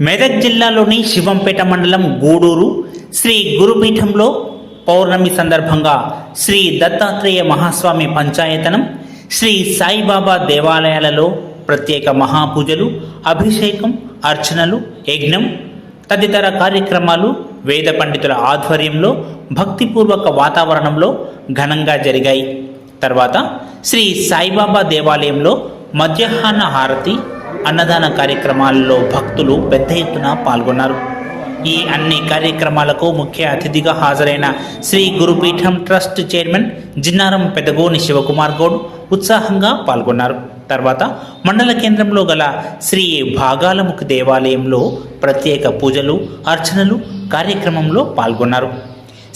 మెదక్ జిల్లాలోని శివంపేట మండలం గూడూరు శ్రీ గురుపీఠంలో పౌర్ణమి సందర్భంగా శ్రీ దత్తాత్రేయ మహాస్వామి పంచాయతనం శ్రీ సాయిబాబా దేవాలయాలలో ప్రత్యేక మహాపూజలు అభిషేకం అర్చనలు యజ్ఞం తదితర కార్యక్రమాలు వేద పండితుల ఆధ్వర్యంలో భక్తిపూర్వక వాతావరణంలో ఘనంగా జరిగాయి. తర్వాత శ్రీ సాయిబాబా దేవాలయంలో మధ్యాహ్న హారతి అన్నదాన కార్యక్రమాల్లో భక్తులు పెద్ద ఎత్తున పాల్గొన్నారు. ఈ అన్ని కార్యక్రమాలకు ముఖ్య అతిథిగా హాజరైన శ్రీ గురుపీఠం ట్రస్ట్ చైర్మన్ జిన్నారం పెదగోని శివకుమార్ గౌడ్ ఉత్సాహంగా పాల్గొన్నారు. తర్వాత మండల కేంద్రంలో గల శ్రీ భాగాలముఖి దేవాలయంలో ప్రత్యేక పూజలు అర్చనలు కార్యక్రమంలో పాల్గొన్నారు.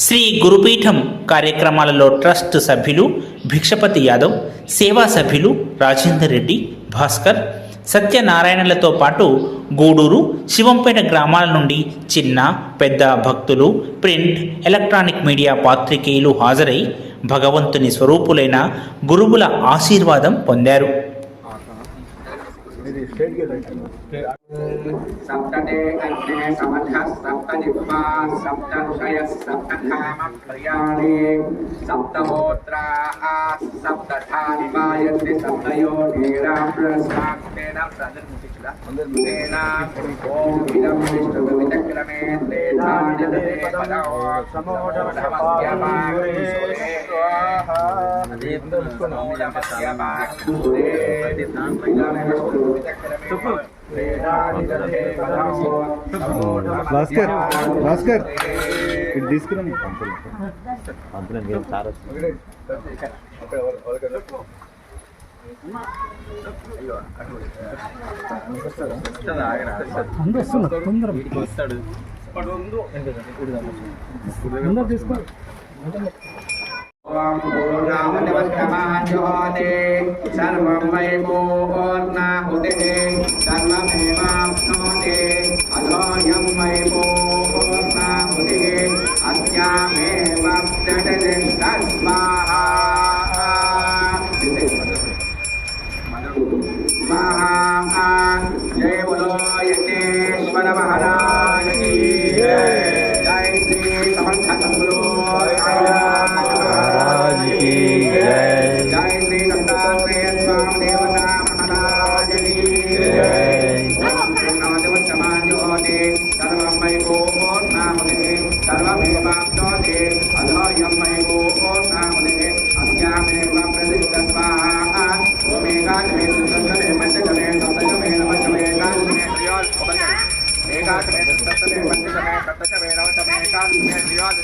శ్రీ గురుపీఠం కార్యక్రమాలలో ట్రస్ట్ సభ్యులు భిక్షపతి యాదవ్ సేవా సభ్యులు రాజేందర్ రెడ్డి భాస్కర్ సత్యనారాయణలతో పాటు గూడూరు శివంపేట గ్రామాల నుండి చిన్న పెద్ద భక్తులు ప్రింట్ ఎలక్ట్రానిక్ మీడియా పాత్రికేయులు హాజరై భగవంతుని స్వరూపులైన గురువుల ఆశీర్వాదం పొందారు. सप्तते अग्ने समर्थः सप्तजिह्वा सप्तर्षयः सप्तकाम प्रियाणि सप्तहोत्राः सप्तधानि वायन्ति सप्तयो नीराप्रस्वाक्तेन तेन ॐ इदं विष्णुविचक्रमे तेनानिदते पदौ భాస్కర్ భాస్కర్ ఇటు తీసుకున్నాం పంపులు పంపులు మీరు సార్ ॐ पूर्णामनिवस्तमाज्योते सर्वं वै पूर्णाहुतिः सर्वमेवाप्नोति अधोऽयं वै पूर्णाहुतिः अस्यामेव प्रतिष्ठस्माहा Cartagena, Veraguas, Dominicana, Rival,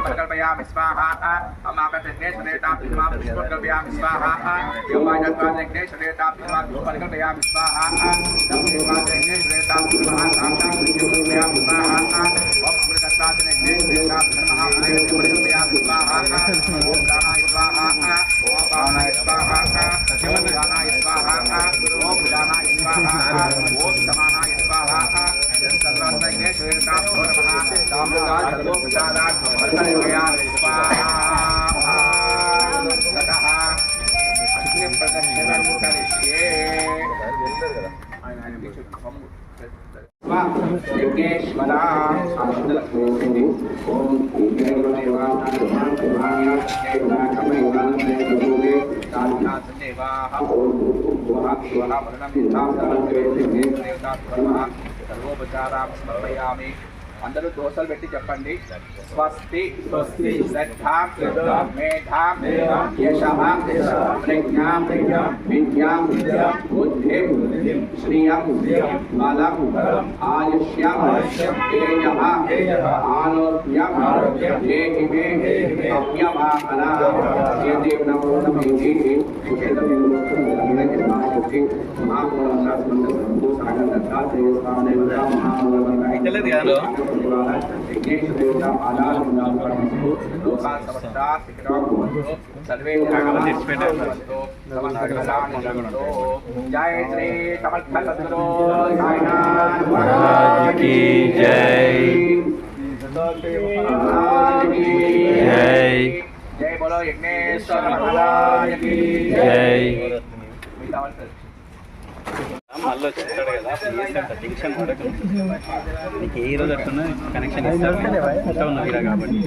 कल्पयामि स्वाहा ॐ आगतज्ञेशनेताभ्युमां पुष्पं कल्पयामि स्वाहा योमाजन्माजज्ञेशनेताभ्युमां पुष्पं कल्पयामि स्वाहा योमाजज्ञेशनेताभ्युमां साक्षात् पुष्पं कल्पयामि स्वाहा ॐ अमृतत्वाजज्ञेशनेताभ्युमां पुष्पं कल्पयामि स्वाहा ॐ दानाय स्वाहा ॐ पावनाय स्वाहा ॐ दानाय स्वाहा ॐ दानाय स्वाहा ॐ समानाय स्वाहा सर्वज्ञेश्वरेतां पितृमः सामगाय सर्वोपचारात् कल्पयामि स्वाहा ततः अग्निं प्रदक्षिणं करिष्ये यज्ञेश्वरा आनन्दलक्ष्मी ॐ देवदेवा देवाः सर्वोपचारां समर्पयामि అందరూ దోశలు పెట్టి చెప్పండి. స్వస్తి స్వస్తి శ్రద్ధాం శ్రద్ధాం మేధాం మేధాం యశః ప్రజ్ఞాం ప్రజ్ఞాం విద్యాం విద్యాం బుద్ధిం బుద్ధిం శ్రియం శ్రియం బలం బలం ఆయుష్యం ఆయుష్యం తేజః తేజః ఆరోగ్యం ఆరోగ్యం దేహి మే దేహి परिवार यज्ञेश्वरेण आनादमुनापर्णस्तु लोकाः समस्ताः शिखराः भवन्तु सर्वे मङ्गलानि भवन्तु समस्तकलानि भवन्तु जय श्री समर्थ सद्गुरो साईनाथ महाराज की जय जय जय बोलो यज्ञेश्वर महाराज की जय మళ్ళీ చెప్తాడు కదా చేసేంత టెన్షన్ పడకు. నీకు ఏ రోజు అట్లా కనెక్షన్ ఇస్తాడు ఉంటావు నువ్వు ఇలా కాబట్టి.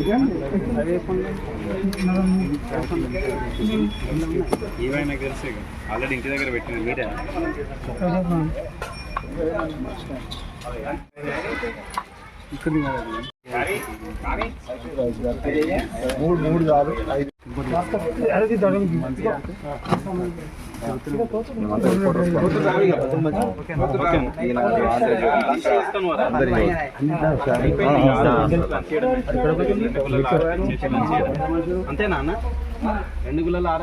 ఏమైనా తెలుసు ఆల్రెడీ ఇంటి దగ్గర పెట్టిన మీరే. అంతేనా అన్న రెండు గుళ్ళలో ఆర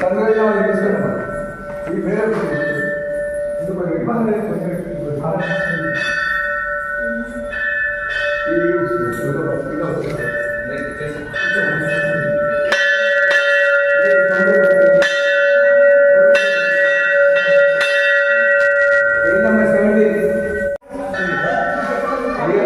సంగ్రహాలు చేస్తున్నాం ఈ పేరు ఇందుకు ఇబ్బంది ఏంటమ్మా సెవెంటీ అయ్యా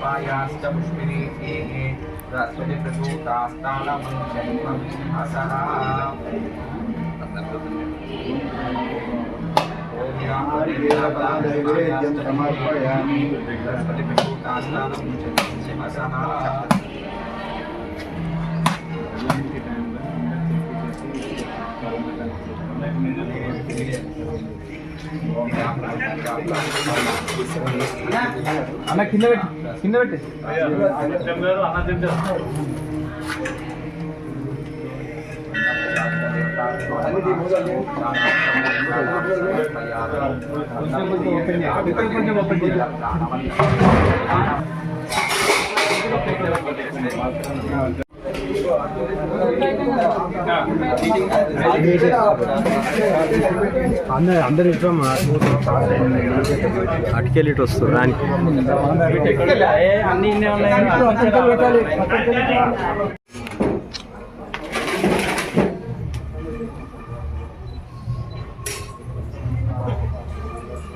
पुष्पिणी एहे सरस्वती प्रसूतास्तालमुञ्चैवसः समर्पयामि सरस्वती प्रसूतास्तालमुञ्चैवसः Thank you. అన్న కింద పెట్టి కింద పెట్టి అందరు అందరు ఇంట్లో అటుకెళ్ళి ఇటు వస్తుంది దానికి అన్ని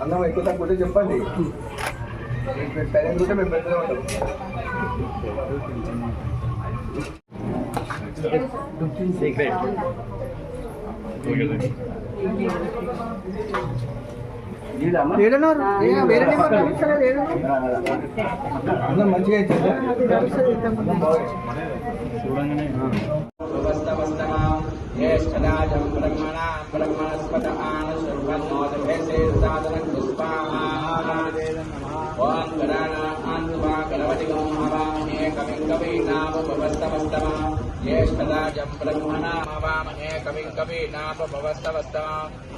అన్నం ఎక్కువ తక్కువ చెప్పండి. పేరెంట్స్ మేము పెద్దగా ఉంటాం. మంచిగా ఇచ్చింది చూడంగానే వస్తవస్తమా ज्येष्ठराजं ब्रह्मणा ब्रह्मणस्पत आनशर्वन्नोदभेसेर्दादनं पुष्पाहा ॐ गणानान्त्वा गणपतिगं हवामहे कविं कवीनामुपवस्तवस्तमा ज्येष्ठराजं ब्रह्मणा हवामहे कविं कवीनामुपवस्तवस्तमा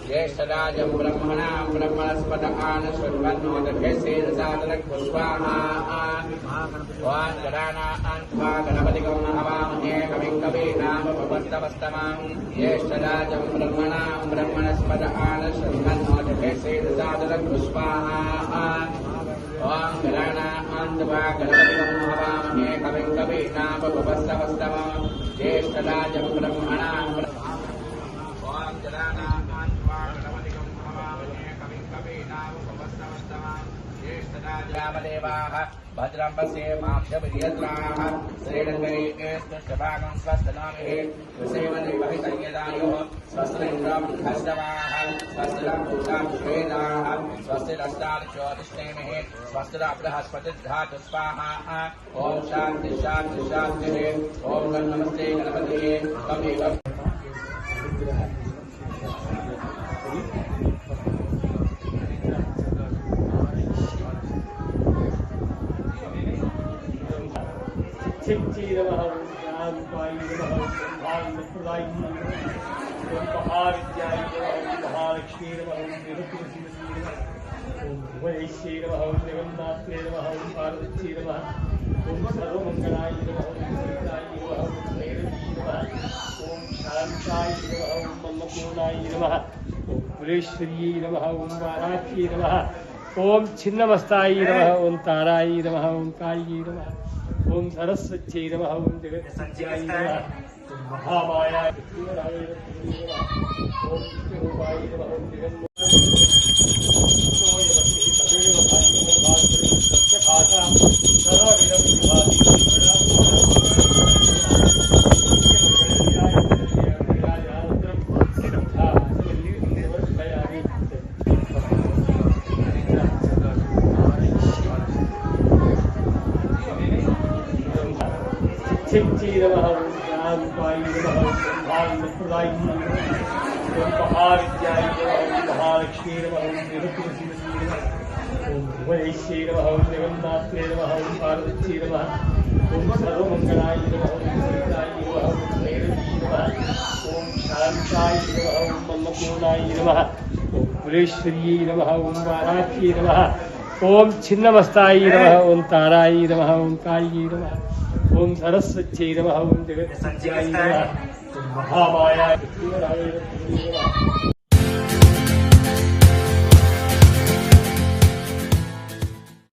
ज्येष्ठराजं ब्रह्मणा ब्रह्मणस्पत आनशर्वन्नोदभेसेर्दादनं पुष्पाहा ॐ गणानान्त्वा गणपतिगं हवामहे कविं कवीनामुपवस्तवस्तमा ज्येष्ठराजं ब्रह्मणा ब्रह्मणस्पत आनशर्वन्नोदभेसेर्दादनं पुष्पाहा ॐ गणानान्त्वा गणपतिगं हवामहे सर्वेणापवस्तवस्तम ज्येष्ठराजं ब्रह्मणां ज्येष्ठराजामदेवाः भद्रं पश्ये माक्षभिर्यत्राः श्रीरङ्गैकेस्तुष्टभागं स्वस्तनामिः। कृषेवनिर्वहितयदायुः स्वस्तिन्द्रं हस्तवाः। स्वस्तिरं ज्योतिष्ठेमः वस्त्रा बृहस्पतिर्धातु स्वाहा ॐ शान्ति शान्ति शान्तिः ॐ नमस्ते गणपतये त्वमेव ीरवहं महालक्ष्मीरवहं वैश्यैरवः ॐ जगन्नाथेरवः ॐ नम ॐ सर्वमङ्गलाय नमः ॐ सीताय नमः ॐ भैरवी नमः ॐ शान्ताय नमः ॐ मल्लपूर्णाय नमः ॐ कुलेश्वर्यै नमः ॐ वाराख्यै नमः ॐ छिन्नमस्ताय नमः ॐ ताराय नमः ॐ कायै नमः ॐ सरस्वत्यै नमः ॐ जगत्सत्याय नमः महामायाय ॐ بہار بہار భువనేశ్వరీ నమ ఓం జగన్నాథే నమ ఓం పార్వతీ నమ ఓం సర్వమంగళాయ నమ ఓం సీతాయ నమ ఓం భైరవీ నమ ఓం శాంతాయ నమ ఓం మల్లపూర్ణాయ నమ ఓం కులేశ్వరీ నమ ఓం వారాఖ్యే నమ ఓం చిన్నమస్తాయి నమ ఓం తారాయి నమ ఓం కాయి నమ నమ ఓం మహామాయ